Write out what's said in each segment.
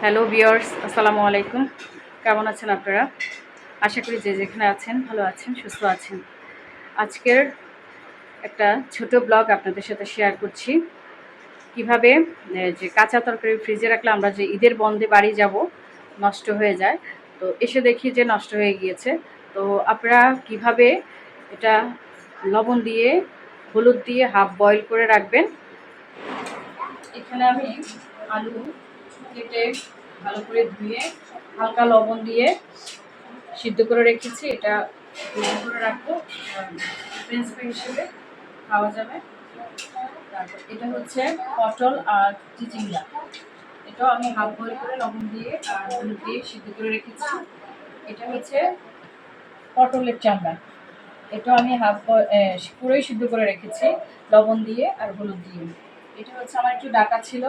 Hello viewers আসসালামু আলাইকুম কেমন আছেন আপনারা? আশা করি যে যেখানে আছেন, ভালো আছেন, সুস্থ আছেন। আজকের একটা ছোট ব্লগ আপনাদের সাথে শেয়ার করছি। কীভাবে যে কাঁচা তরকারি ফ্রিজে রাখলে আমরা যে ঈদের বন্ধে বাড়ি যাব, নষ্ট হয়ে যায়। তো এসে দেখি যে নষ্ট হয়ে গিয়েছে। তো আপনারা কীভাবে এটা লবণ দিয়ে, হলুদ দিয়ে হাফ বয়েল করে রাখবেন? এখানে আমি আলু কেটে ভালো করে ধুয়ে হালকা লবণ দিয়ে সিদ্ধ করে রেখেছি। এটা সিদ্ধ করে রাখব। ফ্রেঞ্চ হিসেবে খাওয়া যাবে। তারপর এটা হচ্ছে পটল আর চিচিঙ্গা। এটাও আমি হাফ বয়েল করে লবণ দিয়ে আর হলুদ দিয়ে সিদ্ধ করে রেখেছি। এটা হচ্ছে পটলের চামড়া। এটাও আমি হাফ পুরোই সিদ্ধ করে রেখেছি। লবণ দিয়ে আর হলুদ দিয়ে। এটা হচ্ছে আমার একটু ডাকা ছিল।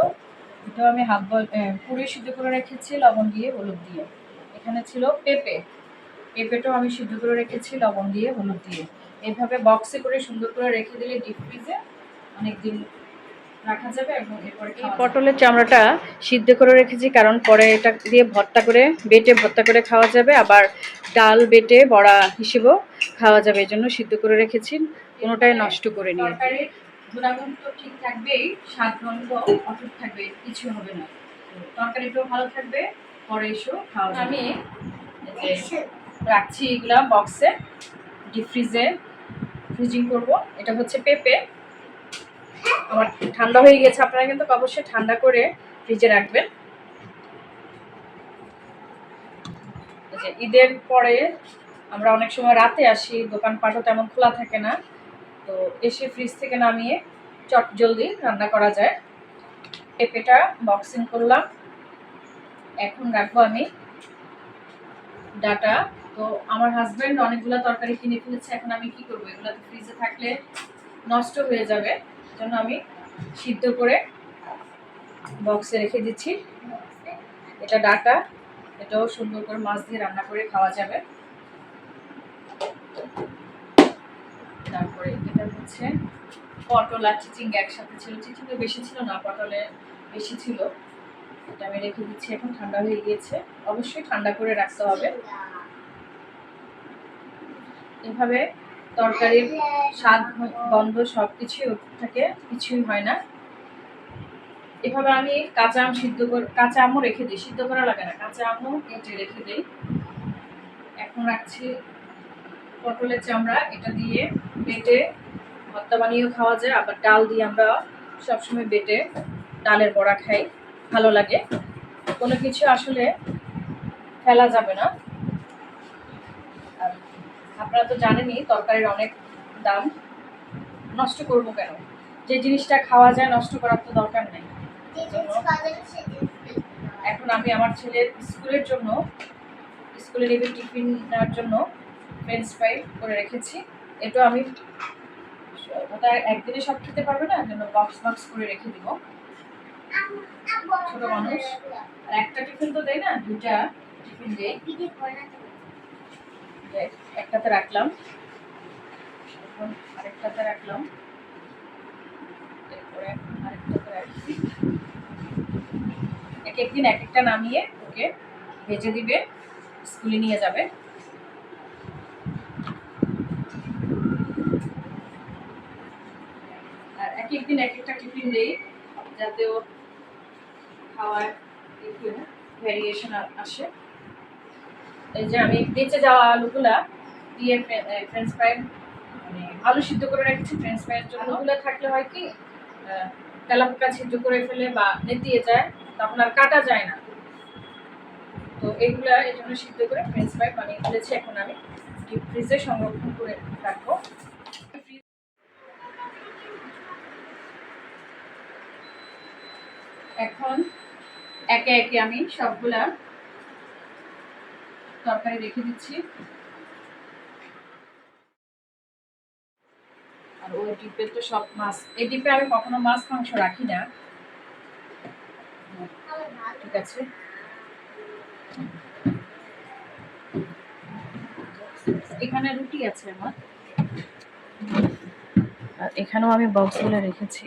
এটাও আমি হাফ বয়েল পুরোই সিদ্ধ করে রেখেছি লবণ দিয়ে হলুদ দিয়ে। এখানে ছিল পেঁপে। পেঁপেটাও আমি সিদ্ধ করে রেখেছি লবণ দিয়ে হলুদ দিয়ে। এইভাবে বক্সে করে সুন্দর করে রেখে দিলে ডিপ ফ্রিজে অনেকদিন রাখা যাবে এবং এরপরে এই পটলের চামড়াটা সিদ্ধ করে রেখেছি কারণ পরে এটা দিয়ে ভর্তা করে বেটে ভর্তা করে খাওয়া যাবে। আবার ডাল বেটে বড়া হিসেবেও খাওয়া যাবে এই জন্য সিদ্ধ করে রেখেছি। কোনোটাই নষ্ট করে নিয়ে গুণাগুণ তো ঠিক থাকবেই স্বাদ গন্ধ অটুট থাকবে কিছু হবে না। তরকারিটাও ভালো থাকবে পরে এসেও খাওয়া আমি রাখছি এগুলা বক্সে ডিপ ফ্রিজে ফ্রিজিং করব। এটা হচ্ছে পেঁপে। আমার ঠান্ডা হয়ে গেছে আপনারা কিন্তু অবশ্যই ঠান্ডা করে ফ্রিজে রাখবেন। ঈদের পরে আমরা অনেক সময় রাতে আসি দোকানপাটও তেমন খোলা থাকে না। তো এসে ফ্রিজ থেকে নামিয়ে চট জলদি রান্না করা যায়। পেঁপেটা বক্সিং করলাম। এখন রাখব আমি ডাটা। তো আমার হাজব্যান্ড অনেকগুলো তরকারি কিনে ফেলেছে, এখন আমি কি করব? এগুলো তো ফ্রিজে থাকলে নষ্ট হয়ে যাবে। জন্য আমি সিদ্ধ করে বক্সে রেখে দিচ্ছি। এটা ডাটা, এটাও সুন্দর করে মাছ দিয়ে রান্না করে খাওয়া যাবে তারপরে এটা হচ্ছে। পটল আর চিচিং একসাথে ছিল। চিচিংয়ে বেশি ছিল না, পটলে বেশি ছিল। এটা আমি রেখে দিচ্ছি এখন, ঠান্ডা হয়ে গিয়েছে। অবশ্যই ঠান্ডা করে রাখতে হবে। এভাবে তরকারির স্বাদ, গন্ধ সব কিছুই থাকে কিছুই হয় না। এভাবে আমি কাঁচা আম সিদ্ধ করে, কাঁচা আমও রেখে দিই, সিদ্ধ করা লাগে না। কাঁচা আমও কেটে রেখে দিই। এখন রাখছি পটলের চামড়া, এটা দিয়ে বেটে ভর্তা বানিয়েও খাওয়া যায়, আবার ডাল দিয়ে আমরা সবসময় বেটে ডালের বড়া খাই, ভালো লাগে। কোনো কিছু আসলে ফেলা যাবে না। আপনারা তো জানেনই, তরকারির অনেক দাম। নষ্ট করব কেন? যে জিনিসটা খাওয়া যায়, নষ্ট করার তো দরকার নেই। এখন আমি আমার ছেলের স্কুলের জন্য, স্কুলে নেবে টিফিন জন্য ফ্রেঞ্চ ফ্রাই করে রেখেছি। এটা আমি ওটা একদিনে সব খেতে পারবে না জন্য বক্স বক্স করে রেখে দিব। ছোট মানুষ। আর একটা টিফিন তো দেয় না দুটা টিফিন দেয়। একটাতে রাখলাম। আরেকটাতে রাখলাম। আরেকটাতে রাখছি। এক একদিন এক একটা নামিয়ে ওকে ভেজে দিবে, স্কুলে নিয়ে যাবে। এক এক একটা টিফিন দেই, যাতে ও খাওয়ার একটু ভ্যারিয়েশন আসে। এই যে আমি বেঁচে যাওয়া আলুগুলা দিয়ে ফ্রেঞ্চ ফ্রাই মানে আলু সিদ্ধ করে রেখেছি ফ্রেঞ্চ ফ্রাইয়ের জন্য। আলুগুলো থাকলে হয় কি তেলাপোকা সিদ্ধ করে ফেলে বা নেতিয়ে যায়, তখন আর কাটা যায় না। তো এগুলা এই জন্য সিদ্ধ করে ফ্রেঞ্চ ফ্রাই বানিয়ে ফেলেছি। এখন আমি ডিপ ফ্রিজে সংরক্ষণ করে রাখব। এখন একে একে আমি সবগুলা তরকারি রেখে দিচ্ছি। আর ওই ডিপে তো সব মাছ, এই ডিপে আমি কখনো মাছ, মাংস রাখি না। ঠিক আছে। এখানে রুটি আছে আমার। আর এখানেও আমি বক্সগুলো রেখেছি।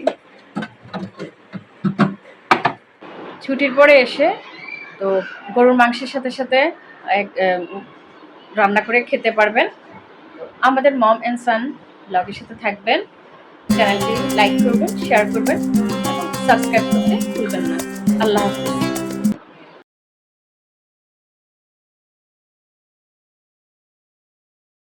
ছুটির পরে এসে তো গরুর মাংসের সাথে সাথে এক- রান্না করে খেতে পারবেন। আমাদের মম অ্যান্ড সান ব্লগের সাথে থাকবেন। চ্যানেলটি লাইক করবেন, শেয়ার করবেন এবং সাবস্ক্রাইব করতে ভুলবেন না। আল্লাহ হাফিজ।